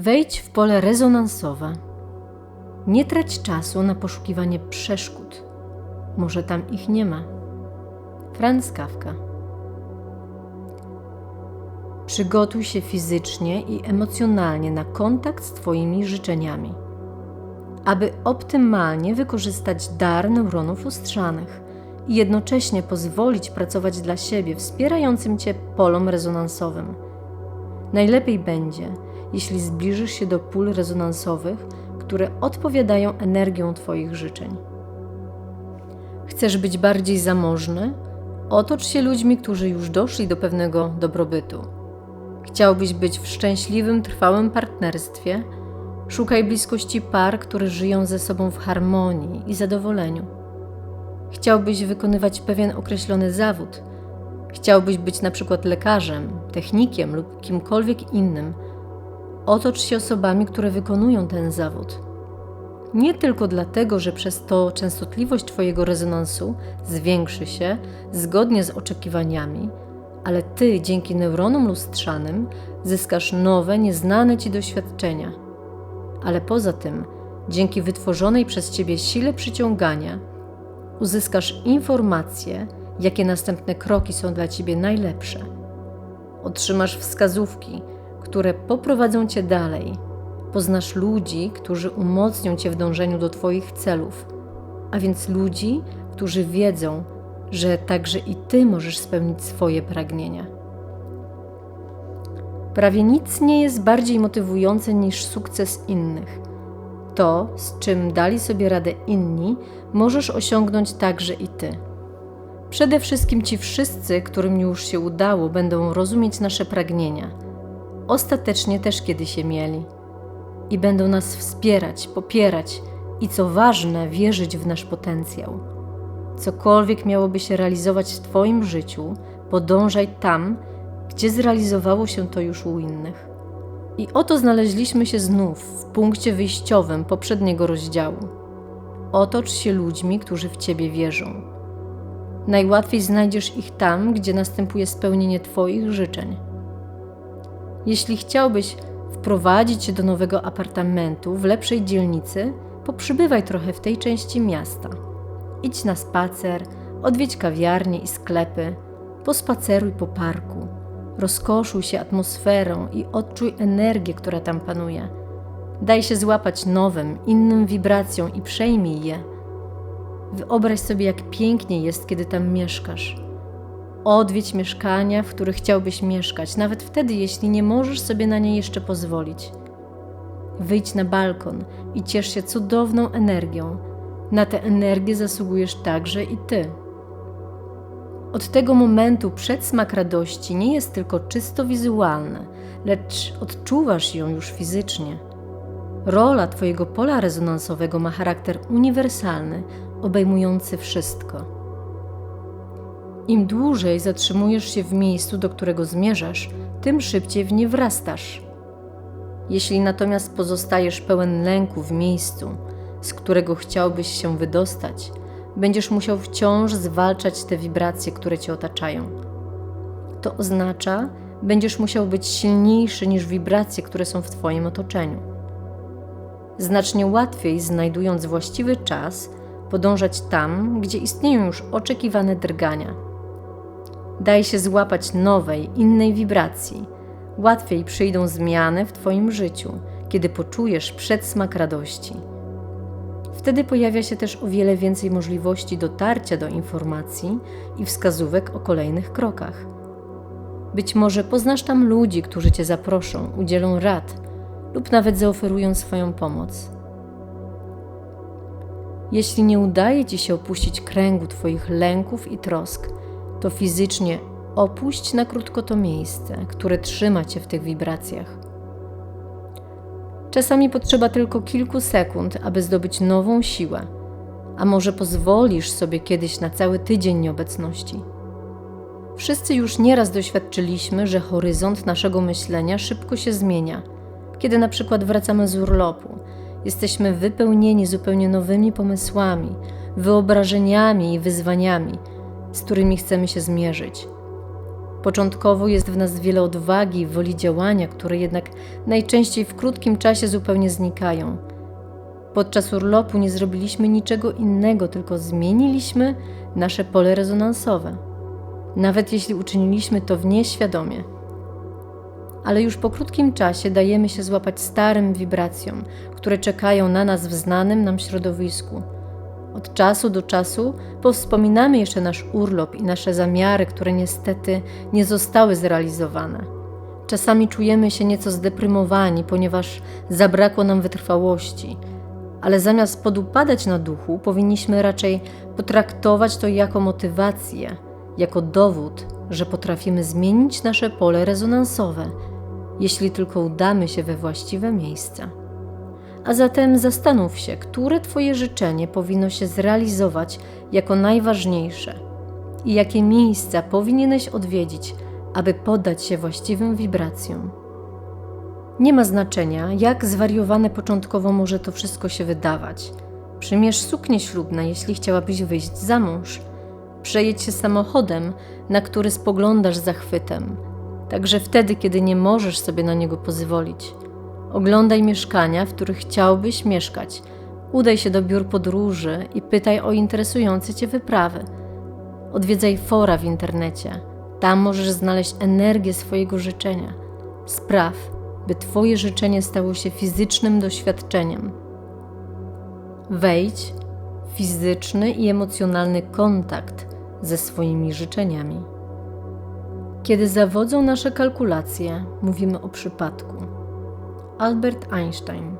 Wejdź w pole rezonansowe. Nie trać czasu na poszukiwanie przeszkód. Może tam ich nie ma. Franz Kafka. Przygotuj się fizycznie i emocjonalnie na kontakt z Twoimi życzeniami, aby optymalnie wykorzystać dar neuronów lustrzanych i jednocześnie pozwolić pracować dla siebie wspierającym Cię polom rezonansowym. Najlepiej będzie, jeśli zbliżysz się do pól rezonansowych, które odpowiadają energią Twoich życzeń. Chcesz być bardziej zamożny? Otocz się ludźmi, którzy już doszli do pewnego dobrobytu. Chciałbyś być w szczęśliwym, trwałym partnerstwie? Szukaj bliskości par, które żyją ze sobą w harmonii i zadowoleniu. Chciałbyś wykonywać pewien określony zawód? Chciałbyś być na przykład lekarzem, technikiem lub kimkolwiek innym? Otocz się osobami, które wykonują ten zawód. Nie tylko dlatego, że przez to częstotliwość Twojego rezonansu zwiększy się zgodnie z oczekiwaniami, ale Ty dzięki neuronom lustrzanym zyskasz nowe, nieznane Ci doświadczenia. Ale poza tym, dzięki wytworzonej przez Ciebie sile przyciągania, uzyskasz informacje, jakie następne kroki są dla Ciebie najlepsze. Otrzymasz wskazówki, które poprowadzą Cię dalej. Poznasz ludzi, którzy umocnią Cię w dążeniu do Twoich celów, a więc ludzi, którzy wiedzą, że także i Ty możesz spełnić swoje pragnienia. Prawie nic nie jest bardziej motywujące niż sukces innych. To, z czym dali sobie radę inni, możesz osiągnąć także i Ty. Przede wszystkim ci wszyscy, którym już się udało, będą rozumieć nasze pragnienia. Ostatecznie też kiedy się mieli. I będą nas wspierać, popierać i co ważne, wierzyć w nasz potencjał. Cokolwiek miałoby się realizować w Twoim życiu, podążaj tam, gdzie zrealizowało się to już u innych. I oto znaleźliśmy się znów w punkcie wyjściowym poprzedniego rozdziału. Otocz się ludźmi, którzy w Ciebie wierzą. Najłatwiej znajdziesz ich tam, gdzie następuje spełnienie Twoich życzeń. Jeśli chciałbyś wprowadzić się do nowego apartamentu w lepszej dzielnicy, poprzybywaj trochę w tej części miasta. Idź na spacer, odwiedź kawiarnie i sklepy, pospaceruj po parku, rozkoszuj się atmosferą i odczuj energię, która tam panuje. Daj się złapać nowym, innym wibracjom i przejmij je. Wyobraź sobie, jak pięknie jest, kiedy tam mieszkasz. Odwiedź mieszkania, w których chciałbyś mieszkać, nawet wtedy, jeśli nie możesz sobie na nie jeszcze pozwolić. Wyjdź na balkon i ciesz się cudowną energią. Na tę energię zasługujesz także i ty. Od tego momentu przedsmak radości nie jest tylko czysto wizualny, lecz odczuwasz ją już fizycznie. Rola Twojego pola rezonansowego ma charakter uniwersalny, obejmujący wszystko. Im dłużej zatrzymujesz się w miejscu, do którego zmierzasz, tym szybciej w nie wrastasz. Jeśli natomiast pozostajesz pełen lęku w miejscu, z którego chciałbyś się wydostać, będziesz musiał wciąż zwalczać te wibracje, które cię otaczają. To oznacza, będziesz musiał być silniejszy niż wibracje, które są w Twoim otoczeniu. Znacznie łatwiej, znajdując właściwy czas, podążać tam, gdzie istnieją już oczekiwane drgania. Daj się złapać nowej, innej wibracji. Łatwiej przyjdą zmiany w Twoim życiu, kiedy poczujesz przedsmak radości. Wtedy pojawia się też o wiele więcej możliwości dotarcia do informacji i wskazówek o kolejnych krokach. Być może poznasz tam ludzi, którzy Cię zaproszą, udzielą rad lub nawet zaoferują swoją pomoc. Jeśli nie udaje Ci się opuścić kręgu Twoich lęków i trosk, to fizycznie opuść na krótko to miejsce, które trzyma Cię w tych wibracjach. Czasami potrzeba tylko kilku sekund, aby zdobyć nową siłę, a może pozwolisz sobie kiedyś na cały tydzień nieobecności. Wszyscy już nieraz doświadczyliśmy, że horyzont naszego myślenia szybko się zmienia, kiedy na przykład wracamy z urlopu. Jesteśmy wypełnieni zupełnie nowymi pomysłami, wyobrażeniami i wyzwaniami, z którymi chcemy się zmierzyć. Początkowo jest w nas wiele odwagi, woli działania, które jednak najczęściej w krótkim czasie zupełnie znikają. Podczas urlopu nie zrobiliśmy niczego innego, tylko zmieniliśmy nasze pole rezonansowe. Nawet jeśli uczyniliśmy to w nieświadomie. Ale już po krótkim czasie dajemy się złapać starym wibracjom, które czekają na nas w znanym nam środowisku. Od czasu do czasu powspominamy jeszcze nasz urlop i nasze zamiary, które niestety nie zostały zrealizowane. Czasami czujemy się nieco zdeprymowani, ponieważ zabrakło nam wytrwałości, ale zamiast podupadać na duchu, powinniśmy raczej potraktować to jako motywację, jako dowód, że potrafimy zmienić nasze pole rezonansowe, jeśli tylko udamy się we właściwe miejsca. A zatem zastanów się, które Twoje życzenie powinno się zrealizować jako najważniejsze i jakie miejsca powinieneś odwiedzić, aby poddać się właściwym wibracjom. Nie ma znaczenia, jak zwariowane początkowo może to wszystko się wydawać. Przymierz suknię ślubne, jeśli chciałabyś wyjść za mąż. Przejedź się samochodem, na który spoglądasz zachwytem, także wtedy, kiedy nie możesz sobie na niego pozwolić. Oglądaj mieszkania, w których chciałbyś mieszkać. Udaj się do biur podróży i pytaj o interesujące Cię wyprawy. Odwiedzaj fora w internecie. Tam możesz znaleźć energię swojego życzenia. Spraw, by Twoje życzenie stało się fizycznym doświadczeniem. Wejdź w fizyczny i emocjonalny kontakt ze swoimi życzeniami. Kiedy zawodzą nasze kalkulacje, mówimy o przypadku. Albert Einstein